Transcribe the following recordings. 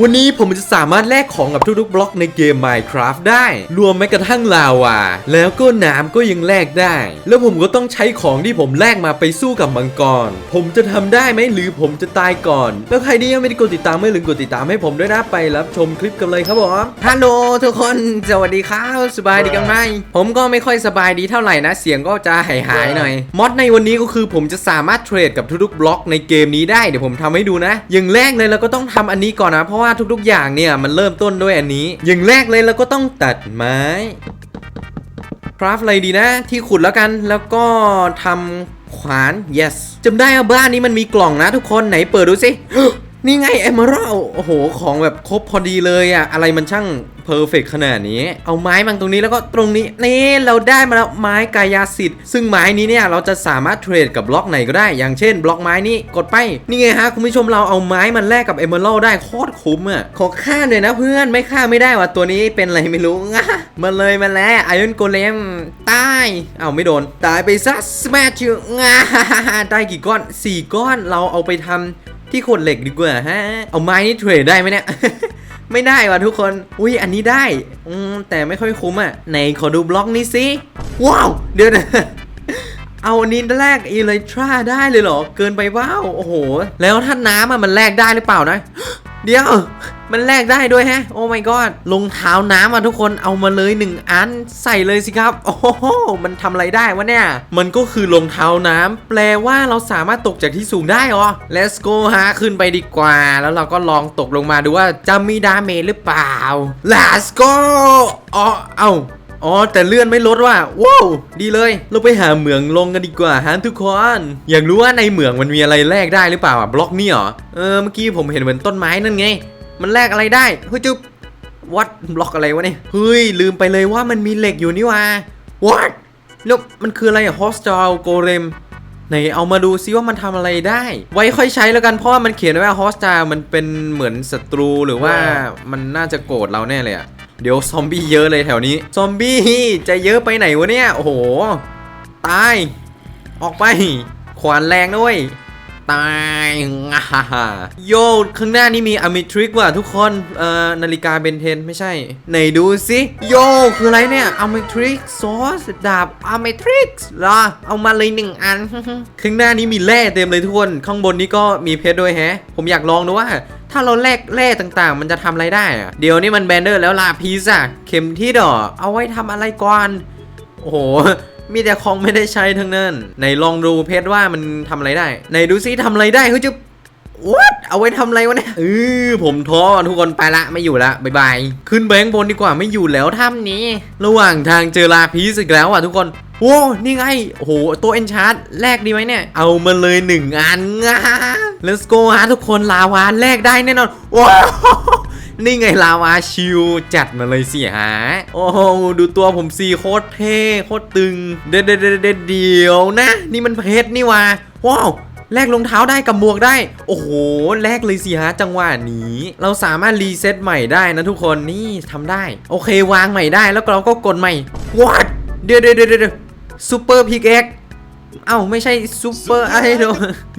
วันนี้ผมจะสามารถแลกของกับทุกๆบล็อกในเกม Minecraft ได้ รวมแม้กระทั่งลาวา แล้วก็น้ำก็ยังแลกได้ แล้วผมก็ต้องใช้ของที่ผมแลกมาไปสู้กับมังกร ผมจะทำได้ไหมหรือผมจะตายก่อน แล้วใครที่ยังไม่ได้กดติดตามไม่ลืมกดติดตามให้ผมด้วยนะไปรับชมคลิปกันเลยครับผมฮัลโหลทุกคนสวัสดีครับสบายดีกันไหมผมก็ไม่ค่อยสบายดีเท่าไหร่นะเสียงก็จะหายหายๆหน่อยมอดในวันนี้ก็คือผมจะสามารถเทรดกับทุกๆบล็อกในเกมนี้ได้เดี๋ยวผมทำให้ดูนะ อย่างแรกเลยเราก็ต้องทำอันนี้ก่อนนะเพราะว่าทุกๆอย่างเนี่ยมันเริ่มต้นด้วยอันนี้ อย่างแรกเลยเราก็ต้องตัดไม้คราฟอะไรดีนะ ที่ขุดแล้วกันแล้วก็ทำขวาน yes จำได้ว่าบ้านนี้มันมีกล่องนะทุกคนไหนเปิดดูสิ นี่ไง Emerald โอ้โห ของแบบครบพอดีเลยอะอะไรมันช่างเพอร์เฟกขนาดนี้ เอาไม้มาตรงนี้แล้วก็ตรงนี้ นี่เราได้มาแล้วไม้กายาสิทธิ์ ซึ่งไม้นี้เนี่ยเราจะสามารถเทรดกับบล็อกไหนก็ได้ อย่างเช่น บล็อกไม้นี้กดไป นี่ไงฮะคุณผู้ชมเราเอาไม้มันแลกกับ Emerald ได้โคตรคุ้มอะขอฆ่าหน่อยนะเพื่อนไม่ฆ่าไม่ได้ว่ะตัวนี้เป็นอะไรไม่รู้งะมาเลยมาแล้วไอรอนโกเลมตายเอาไม่โดนตายไปซะสแมชงาได้กี่ก้อนสี่ก้อนเราเอาไปทำ ที่ขดเหล็กดีกว่าฮะ เอาไม้นี่เทรดได้ไหมเนี่ย ไม่ได้ว่ะทุกคน อุ้ยอันนี้ได้ อืมแต่ไม่ค่อยคุ้มอะไหนขอดูบล็อกนี้สิ ว้าว เดี๋ยวนะเอาอันนี้แลกอีเลทราได้เลยเหรอ เกินไปว้าว โอ้โห แล้วถ้าน้ำอะมันแลกได้หรือเปล่านะ เดี๋ยว มันแลกได้ด้วยฮะ โอ้ my god รองเท้าน้ำอะทุกคนเอามาเลยหนึ่งอันใส่เลยสิครับ โอ้โหมันทำอะไรได้วะเนี่ย มันก็คือรองเท้าน้ำแปลว่าเราสามารถตกจากที่สูงได้เหรอ let's go ฮะขึ้นไปดีกว่า แล้วเราก็ลองตกลงมาดูว่าจะมีดาเมจหรือเปล่า let's go อ๋อ เอ้า อ๋อแต่เลื่อนไม่ลดว่ะว้าวดีเลย เราไปหาเหมืองลงกันดีกว่าฮะทุกคนอยากรู้ว่าในเหมืองมันมีอะไรแลกได้หรือเปล่าอะบล็อกนี่เหรอเออเมื่อกี้ผมเห็นเหมือนต้นไม้นั่นไง มันแลกอะไรได้เฮ้ยจุ๊บวัดบล็อกอะไรวะเนี่ยเฮ้ยลืมไปเลยว่ามันมีเหล็กอยู่นี่ว่าวัดแล้วมันคืออะไรอะฮอสจอลโกเรมไหนเอามาดูซิว่ามันทำอะไรได้ ไว้ค่อยใช้แล้วกันเพราะว่ามันเขียนไว้ว่าฮอสจามันเป็นเหมือนศัตรูหรือว่ามันน่าจะโกรธเราแน่เลยอะ เดี๋ยวซอมบี้เยอะเลยแถวนี้ ซอมบี้จะเยอะไปไหนวะเนี่ย โอ้โห ตาย ออกไป ขวานแรงด้วย ตายงาฮ่าฮ่าโยข้างหน้านี่มีอ m มิทริกว่ะทุกคน เอ่อ นาฬิกาเบนเทนไม่ใช่ ไหนดูสิโยคืออะไรเนี่ยอ m มิทริกซอสดาบอ m มิทริกเหรอ เอามาเลยหนึ่งอัน ข้างหน้านี้มีแร่เต็มเลยทุกคน ข้างบนนี้ก็มีเพชรด้วยแฮะ ผมอยากลองดูว่า ถ้าเราแลกแร่ต่างๆ มันจะทำอะไรได้อะเดี๋ยวนี้มันแบนเดอร์แล้วลาพีซอะเข็มที่ดอเอาไว้ทำอะไรก่อนโอ้โหมีแต่ของไม่ได้ใช้ทั้งนั้น ในลองดูเพชรว่ามันทำอะไรได้ ในดูซิทำอะไรได้เฮ้ยจะ what เอาไว้ทำอะไรวะเนี่ยเออผมท้อทุกคนไปละไม่อยู่ละบายบายขึ้นแบงค์บนดีกว่าไม่อยู่แล้วถ้ำนี้ ระหว่างทางเจอลาพีสอีกแล้วอะทุกคนโอ้นี่ไง โอ้โห ตัวเอนชาร์ดแลกดีไหมเนี่ย เอามาเลยหนึ่งอันง่า let's go ฮะทุกคนลาวาแลกได้แน่นอน ว้าวนี่ไงลาวาชิวจัดมาเลยสิฮะ โอ้โห ดูตัวผมสีโคตรเท่ โคตรตึง เด็ดเด็ดเด็ดเด็ดเดียวนะ นี่มันเพชรนี่วะว้าว แลกรองเท้าได้กับหมวกได้ โอ้โห แลกเลยสิฮะจังหวะนี้ เราสามารถรีเซ็ตใหม่ได้นะทุกคนนี่ทำได้ โอเควางใหม่ได้แล้วเราก็กดใหม่ what เดี๋ยวเดี๋ยวเดี๋ยวเดี๋ยวซูเปอร์พิกเอ็กเอ้าไม่ใช่ซูเปอร์ไอโด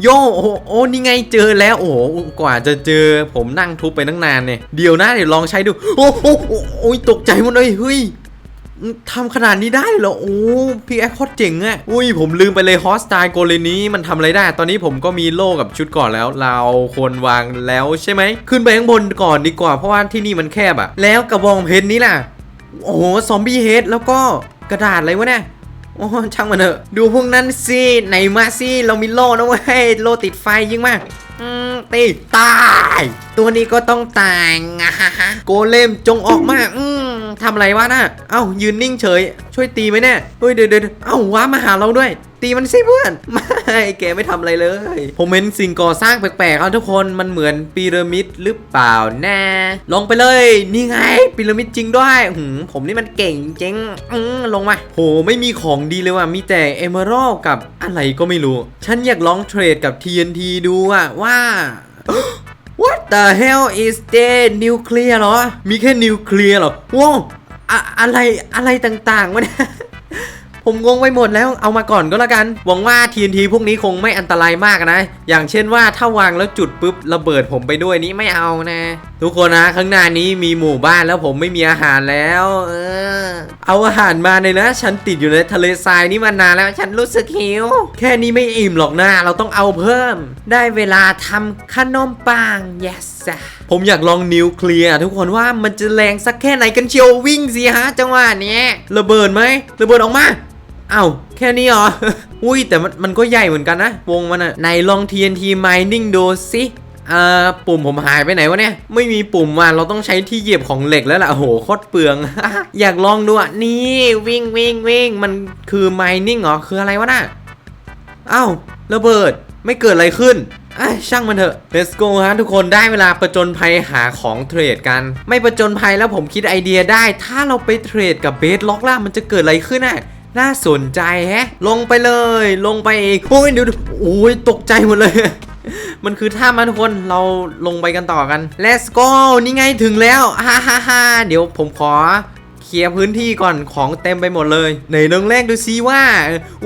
โยโอ้โหโอ้นี่ไงเจอแล้วโอ้โหกว่าจะเจอผมนั่งทุบไปตั้งนานเนี่ยเดี๋ยวนะเดี๋ยวลองใช้ดู โอ้โหโอ้โหโอ้ยตกใจหมดเลยเฮ้ย ทำขนาดนี้ได้เหรอ โอ้พี่แอคโคตรเจ๋งอะอุ้ย ผมลืมไปเลยฮอสตล์โกเลนี้มันทำอะไรได้ ตอนนี้ผมก็มีโล่กับชุดก่อนแล้ว เราควรวางแล้วใช่ไหม ขึ้นไปข้างบนก่อนดีกว่า เพราะว่าที่นี่มันแคบอะแล้วกระบองเพชรนี้ล่ะ โอ้โห ซอมบี้เฮดแล้วก็กระดาษอะไรวะเนี่ยโอ้ช่างมันเถอะ ดูพวกนั้นสิไหนมาสิเรามีโล่นะเว้ย โล่ติดไฟยิ่งมากตีตาย ตัวนี้ก็ต้องตายงะโกเลมจงออกมาอื ทำอะไรวะน่ะเอ้ายืนนิ่งเฉย ช่วยตีไหมเนี่ยเฮ้ยเดี๋ยวเดี๋ยวเอ้าว้ามาหาเราด้วย ตีมันสิเพื่อนไม่แกไม่ทำอะไรเลย ผมเห็นสิ่งก่อสร้างแปลกๆเอาทุกคนมันเหมือนพีระมิดหรือเปล่าแน่ลงไปเลย นี่ไงพีระมิดจริงด้วยหืมผมนี่มันเก่งจริงอลงมาโหไม่มีของดีเลยว่ะมีแต่เอเมอรัลกับอะไรก็ไม่รู้ ฉันอยากลองเทรดกับ TNT ดูอะว่า the hell is that นิวเคลียร์เหรอ มีแค่นิวเคลียร์เหรอว้าวอะอะไรอะไรต่างๆวะเนี่ย ผมงงไปหมดแล้วเอามาก่อนก็แล้วกันหวังว่า TNT พวกนี้คงไม่อันตรายมากนะ อย่างเช่นว่าถ้าวางแล้วจุดปุ๊บระเบิดผมไปด้วยนี้ไม่เอานะ ทุกคนนะข้างหน้านี้มีหมู่บ้านแล้วผมไม่มีอาหารแล้วเออเอาอาหารมาเลยนะ ฉันติดอยู่ในทะเลทรายนี่มานานแล้วฉันรู้สึกหิว แค่นี้ไม่อิ่มหรอกนะเราต้องเอาเพิ่ม ได้เวลาทำขนมปัง yes ผมอยากลองนิวเคลียร์ทุกคนว่ามันจะแรงสักแค่ไหนกันเชียววิ่งสิฮะจังหวะนี้ระเบิดไหมระเบิดออกมา อ้าแค่นี้เหรอ อุ้ยแต่มันมันก็ใหญ่เหมือนกันนะ วงมันอะไหนลอง TNT mining ดูสิอ่าปุ่มผมหายไปไหนวะเนี่ย ไม่มีปุ่มอะเราต้องใช้ที่เหยียบของเหล็กแล้วล่ะโอ้โหโคตรเปลือง อยากลองดูอะ นี่วิ่งวิ่งวิ่งมันคือ mining เหรอ คืออะไรวะน่ะเอ้าระเบิดไม่เกิดอะไรขึ้นอะช่างมันเถอะ let's go ฮะทุกคนได้เวลาประจนภัยหาของเทรดกัน ไม่ประจนภัยแล้วผมคิดไอเดียได้ ถ้าเราไปเทรดกับเบสล็อกล่ะมันจะเกิดอะไรขึ้นอะ น่าสนใจแฮะ ลงไปเลย ลงไปอีกโอ้ยเดี๋ยวโอ้ยตกใจหมดเลย มันคือท่ามาทุกคนเราลงไปกันต่อกัน let's go นี่ไงถึงแล้วฮ่าฮ่าฮ่าเดี๋ยวผมขอเคลียร์พื้นที่ก่อนของเต็มไปหมดเลยในเรื่องแรกดูซิว่า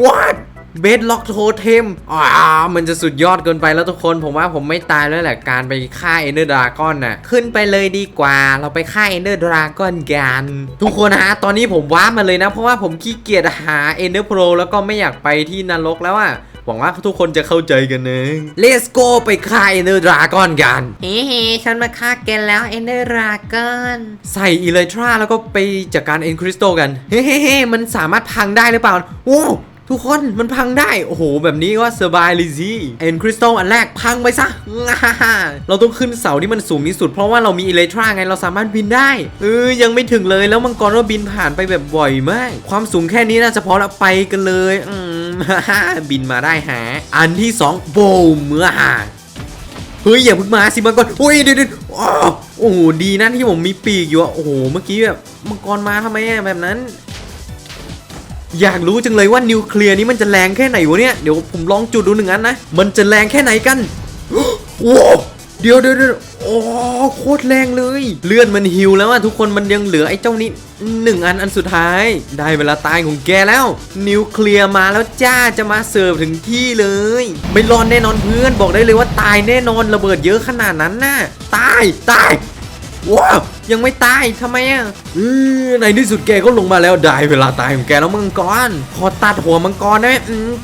what เบดล็อกโทเทมอ่ามันจะสุดยอดเกินไปแล้วทุกคนผมว่าผมไม่ตายแล้วแหละการไปฆ่าเอนเดอร์ดราก้อนน่ะขึ้นไปเลยดีกว่า เราไปฆ่าเอนเดอร์ดราก้อนกันทุกคนฮะตอนนี้ผมว้าร์ปมาเลยนะ เพราะว่าผมขี้เกียจหาเอนเดอร์โปรแล้วก็ไม่อยากไปที่นรกแล้วอะหวังว่าทุกคนจะเข้าใจกันนะ Let's go ไปฆ่าเอนเดอร์ดราก้อนกัน เฮ้เฮ้ฉันมาฆ่าแกแล้วเอนเดอร์ราก้อนใส่อิเลทราแล้วก็ไปจัดการเอ็นคริสโตกัน เฮ้เฮ้เฮ้มันสามารถพังได้หรือเปล่า โอ้ ทุกคนมันพังได้ โอ้โห แบบนี้ก็สบายเลยสิเอ็นคริสโตอันแรกพังไปซะ เราต้องขึ้นเสาที่มันสูงที่สุด เพราะว่าเรามีอิเลทราไงเราสามารถบินได้เออยังไม่ถึงเลยแล้วมังกรก็บินผ่านไปแบบบ่อยมาก ความสูงแค่นี้น่าจะพอละไปกันเลยอืมบินมาได้ฮะอันที่สองโบมเมื่อหาเฮ้ยอย่าพิ่งมาสิมังกรโอ้ยเดี๋ยวเดี๋ยวอ้าวโอ้โหดีนะที่ผมมีปีกอยู่อะโอ้โหเมื่อกี้แบบมังกรมาทำไมอะแบบนั้น อยากรู้จังเลยว่านิวเคลียร์นี้มันจะแรงแค่ไหนวะเนี่ย เดี๋ยวผมลองจุดดูหนึ่งอันนะ มันจะแรงแค่ไหนกันโอ้เดี๋ยวเดี๋ยวเดี๋ยวโอ้โคตรแรงเลย เลือดมันหิวแล้วอะทุกคนมันยังเหลือไอ้เจ้านี้หนึ่งอันอันสุดท้าย ได้เวลาตายของแกแล้ว นิวเคลียร์มาแล้วจ้าจะมาเสิร์ฟถึงที่เลย ไม่รอดแน่นอนเพื่อนบอกได้เลยว่าตายแน่นอนระเบิดเยอะขนาดนั้นน่ะตายตาย ว้าวยังไม่ตายทำไมอะในที่สุดแกก็ลงมาแล้วได้เวลาตายของแกแล้วมังกรขอตัดหัวมังกรได้ไหม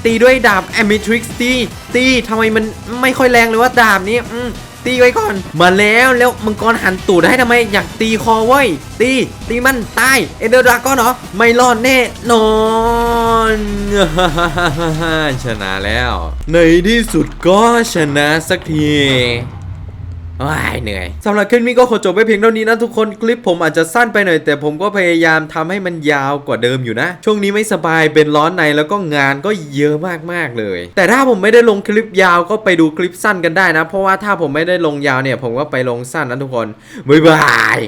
ตีด้วยดาบแอมิทริกซ์ตีตีทำไมมันไม่ค่อยแรงเลยว่าดาบนี้ตีไว้ก่อน มาแล้วแล้วมังกรหันตูดให้ทำไมอยากตีคอเว้ตีตีมันตายเอเดอร์ดราก้อนเหรอไม่รอดแน่นอนชนะแล้ว ในที่สุดก็ชนะสักที ว้ายเหนื่อยสำหรับคลิปนี้ก็ขอจบไปเพียงเท่านี้นะทุกคนคลิปผมอาจจะสั้นไปหน่อย แต่ผมก็พยายามทำให้มันยาวกว่าเดิมอยู่นะ ช่วงนี้ไม่สบายเป็นร้อนในแล้วก็งานก็เยอะมากๆเลย แต่ถ้าผมไม่ได้ลงคลิปยาวก็ไปดูคลิปสั้นกันได้นะ เพราะว่าถ้าผมไม่ได้ลงยาวเนี่ย ผมก็ไปลงสั้นนะทุกคนบ๊ายบาย